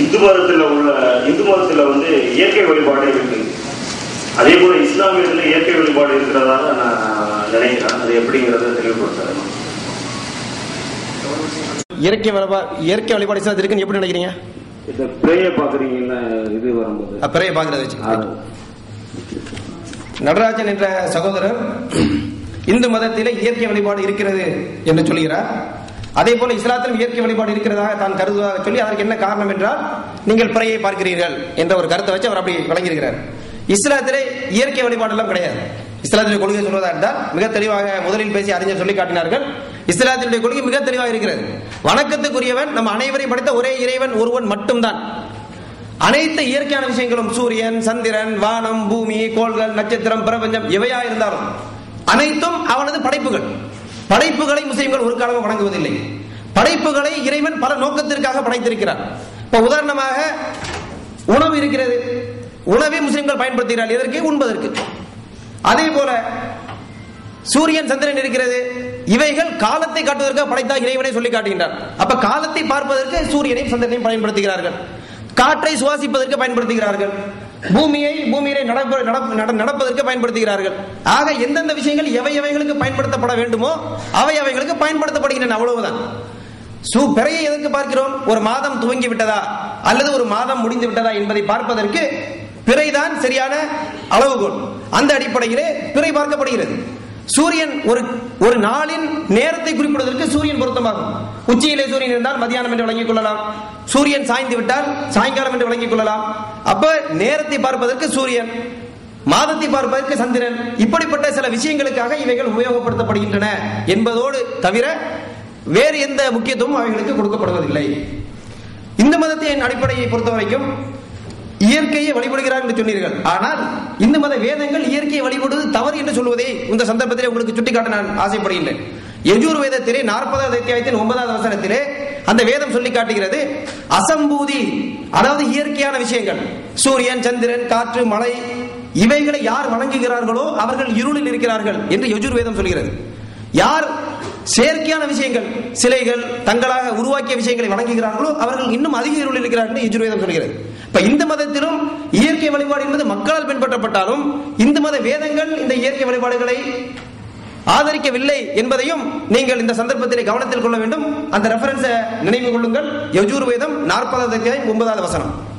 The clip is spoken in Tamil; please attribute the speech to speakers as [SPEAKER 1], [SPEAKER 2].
[SPEAKER 1] இந்து மதத்துல உள்ள இந்து மதத்துல வந்து இயற்கை வழிபாடு இருக்கு அதே போல இஸ்லாமியத்துல இயற்கை வழிபாடு இருக்கிறதாக நான் நினைக்கிறேன். அது எப்படிங்கிறத தெளிவுபடுத்துறேன்.
[SPEAKER 2] இயற்கை வழிபா இயற்கை வழிபாடு இஸ்லாத்தில் இருக்குன்னு எப்படி நினைக்கிறீங்க?
[SPEAKER 1] இந்த பிரேய பாக்குறீங்கல்ல இது வரும்போது.
[SPEAKER 2] அப்பிறைய பார்க்கறத வச்சு. நடராஜன் என்ற சகோதரர் இந்து மதத்திலே இயற்கை வழிபாடு இருக்கிறது என்று சொல்கிறார். அதே போல இஸ்லாத்திலும் இயற்கை வழிபாடு இருக்கிறதாக தான் கருதுவதாக சொல்லி அதற்கு என்ன காரணம் என்றால் நீங்கள் பிறையை பார்க்கிறீர்கள் என்ற ஒரு கருத்தை வச்சு அவர் அப்படி வழங்கியிருக்கிறார் இஸ்லாத்திலே இயற்கை வழிபாடு எல்லாம் கிடையாது. இஸ்லாத்தினுடைய கொள்கை சொல்வதா இருந்தால் மிக தெளிவாக முதலில் பேசி அறிஞர் சொல்லி காட்டினார்கள். இஸ்லாத்தினுடைய கொள்கை மிக தெளிவாக இருக்கிறது. வணக்கத்துக்குரியவன் நம்ம அனைவரையும் படைத்த ஒரே இறைவன் ஒருவன் மட்டும்தான். அனைத்து இயற்கையான விஷயங்களும் சூரியன் சந்திரன் வானம் பூமி கோள்கள் நட்சத்திரம் பிரபஞ்சம் எவையா இருந்தாலும் அனைத்தும் அவனது படைப்புகள். படைப்புகளை முஸ்லிம்கள் ஒரு காலமும் வணங்குவதில்லை. படைப்புகளை இறைவன் பல நோக்கத்திற்காக படைத்திருக்கிறார். இப்ப உதாரணமாக உணவு இருக்கிறது. உணவை முஸ்லிம்கள் பயன்படுத்துகிறார் எதற்கு? உண்பதற்கு. அதே போல சூரியன் சந்திரன் இருக்கிறது. இவைகள் காலத்தை காட்டுவதற்காக படைத்தா இறைவனை சொல்லி காட்டுகின்றார். அப்ப காலத்தை பார்ப்பதற்கு சூரியனையும் சந்திரனையும் பயன்படுத்துகிறார்கள். காற்றை சுவாசிப்பதற்கு பயன்படுத்துகிறார்கள். பூமியை பூமியிலே நடப்ப- நட- நடப்பதற்கு பயன்படுத்துகிறார்கள். ஆக எந்தெந்த விஷயங்கள் எவை எவைகளுக்கு பயன்படுத்தப்பட வேண்டுமோ அவை அவைகளுக்கு பயன்படுத்தப்படுகின்றன அவ்வளவுதான். சு பிறையை எதற்கு பார்க்கிறோம்? ஒரு மாதம் துவங்கி விட்டதா? அல்லது ஒரு மாதம் முடிந்து விட்டதா என்பதை பார்ப்பதற்கு பிறைதான் சரியான அளவுகோல். அந்த அடிப்படையிலே பிறை பார்க்கப்படுகிறது. சூரியன் ஒரு ஒரு நாளின் நேரத்தை குறிப்பிடுவதற்கு சூரியன் பொருத்தமாகும். உச்சியிலே சூரியன் இருந்தால் மதியானம் என்று வழங்கிக் கொள்ளலாம். சூரியன் சாய்ந்து விட்டால் சாயங்காலம் என்று வழங்கிக் கொள்ளலாம். அப்ப நேரத்தை பார்ப்பதற்கு சூரியன் மாதத்தை பார்ப்பதற்கு சந்திரன். இப்படிப்பட்ட சில விஷயங்களுக்காக இவைகள் உபயோகப்படுத்தப்படுகின்றன என்பதோடு தவிர வேறு எந்த முக்கியத்துவமும் அவைகளுக்கு கொடுக்கப்படுவதில்லை. இந்த மதத்தின் அடிப்படையை பொறுத்த வரைக்கும் இயற்கையை வழிபடுகிறார் என்று சொன்னீர்கள். ஆனால் இந்து மத வேதங்கள் இயற்கையை வழிபடுவது தவறு என்று சொல்வதை இந்த சந்தர்ப்பத்திலே உங்களுக்கு சுட்டிக்காட்ட நான் ஆசைப்படுகின்றேன். எஜூர் வேதத்திலே நாற்பதாவது அத்தியாயத்தின் ஒன்பதாவது வசனத்திலே அந்த வேதம் சொல்லி காட்டுகிறது. அசம்பூதி அதாவது இயற்கையான விஷயங்கள். சூரியன் சந்திரன் காற்று மழை இவைகளை யார் வணங்குகிறார்களோ அவர்கள் இருளில் இருக்கிறார்கள் என்று யஜுர் வேதம் சொல்கிறது. யார் செயற்கையான விஷயங்கள் சிலைகள் தங்களாக உருவாக்கிய விஷயங்களை வணங்குகிறார்களோ அவர்கள் இன்னும் அதிக இருளில் இருக்கிறார்கள் என்று யஜுர்வேதம் சொல்கிறது. இப்ப இந்த மதத்திலும் இயற்கை வழிபாடு என்பது மக்களால் பின்பற்றப்பட்டாலும் இந்து மத வேதங்கள் இந்த இயற்கை வழிபாடுகளை ஆதரிக்கவில்லை என்பதையும் நீங்கள் இந்த சந்தர்ப்பத்திலே கவனத்தில் கொள்ள வேண்டும். அந்த ரெஃபரன்ஸை நினைவு கொள்ளுங்கள். யஜூர் வேதம் நாற்பதாவது ஒன்பதாவது வசனம்.